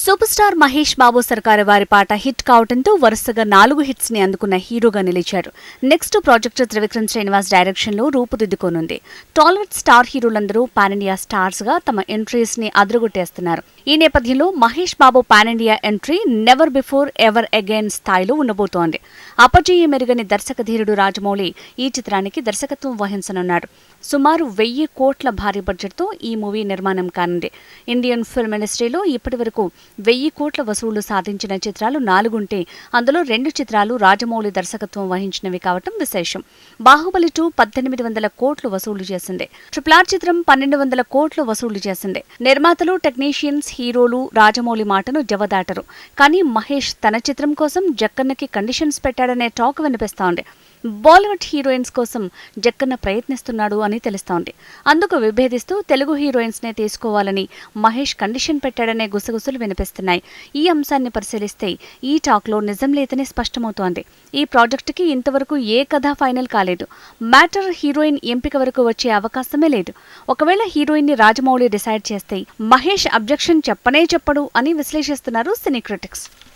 Super star Mahesh Babu సర్కారు వారి పాట హిట్ కావడంతో వరుసగా నాలుగు హిట్స్ని అందుకున్న హీరోగా నిలిచారు. నెక్స్ట్ ప్రాజెక్టు త్రివిక్రమ్ శ్రీనివాస్ డైరెక్షన్లో రూపుదిద్దుకోనుంది. టాలీవుడ్ స్టార్ హీరోలందరూ పాన్ ఇండియా స్టార్స్గా తమ ఎంట్రీస్ని అదరగొట్టేస్తున్నారు. ఈ నేపథ్యంలో Mahesh Babu pan India entry never before ever again స్థాయిలో ఉండబోతోంది. అపజయ మెరుగని దర్శక ధీరుడు రాజమౌళి ఈ చిత్రానికి దర్శకత్వం వహించనున్నాడు. సుమారు వెయ్యి కోట్ల భారీ బడ్జెట్తో ఈ మూవీ నిర్మాణం కానుంది. ఇండియన్ ఫిల్మ్ ఇండస్ట్రీలో ఇప్పటివరకు వెయ్యి కోట్ల వసూళ్ళు సాధించిన చిత్రాలు నాలుగుంటే అందులో రెండు చిత్రాలు రాజమౌళి దర్శకత్వం వహించినవి కావటం విశేషం. బాహుబలి టూ పద్దెనిమిది వందల కోట్లు వసూలు చేసింది. ట్రిపుల్ ఆర్ చిత్రం పన్నెండు వందల కోట్లు వసూలు చేసింది. నిర్మాతలు టెక్నీషియన్స్ హీరోలు రాజమౌళి మాటను జవదాటరు. కానీ మహేష్ తన చిత్రం కోసం జక్కన్నకి కండిషన్స్ పెట్టాడనే టాక్ వినిపిస్తోంది. బాలీవుడ్ హీరోయిన్స్ కోసం జక్కన్న ప్రయత్నిస్తున్నాడు అని తెలుస్తోంది. అందుకు విభేదిస్తూ తెలుగు హీరోయిన్స్ నే తీసుకోవాలని మహేష్ కండిషన్ పెట్టాడనే గుసగుసలు వినిపిస్తున్నాయి. ఈ అంశాన్ని పరిశీలిస్తే ఈ టాక్లో నిజం లేదని స్పష్టమవుతోంది. ఈ ప్రాజెక్టుకి ఇంతవరకు ఏ కథ ఫైనల్ కాలేదు. మ్యాటర్ హీరోయిన్ ఎంపిక వరకు వచ్చే అవకాశమే లేదు. ఒకవేళ హీరోయిన్ని రాజమౌళి డిసైడ్ చేస్తే మహేష్ అబ్జెక్షన్ చెప్పనే చెప్పడు అని విశ్లేషిస్తున్నారు సినీ క్రిటిక్స్.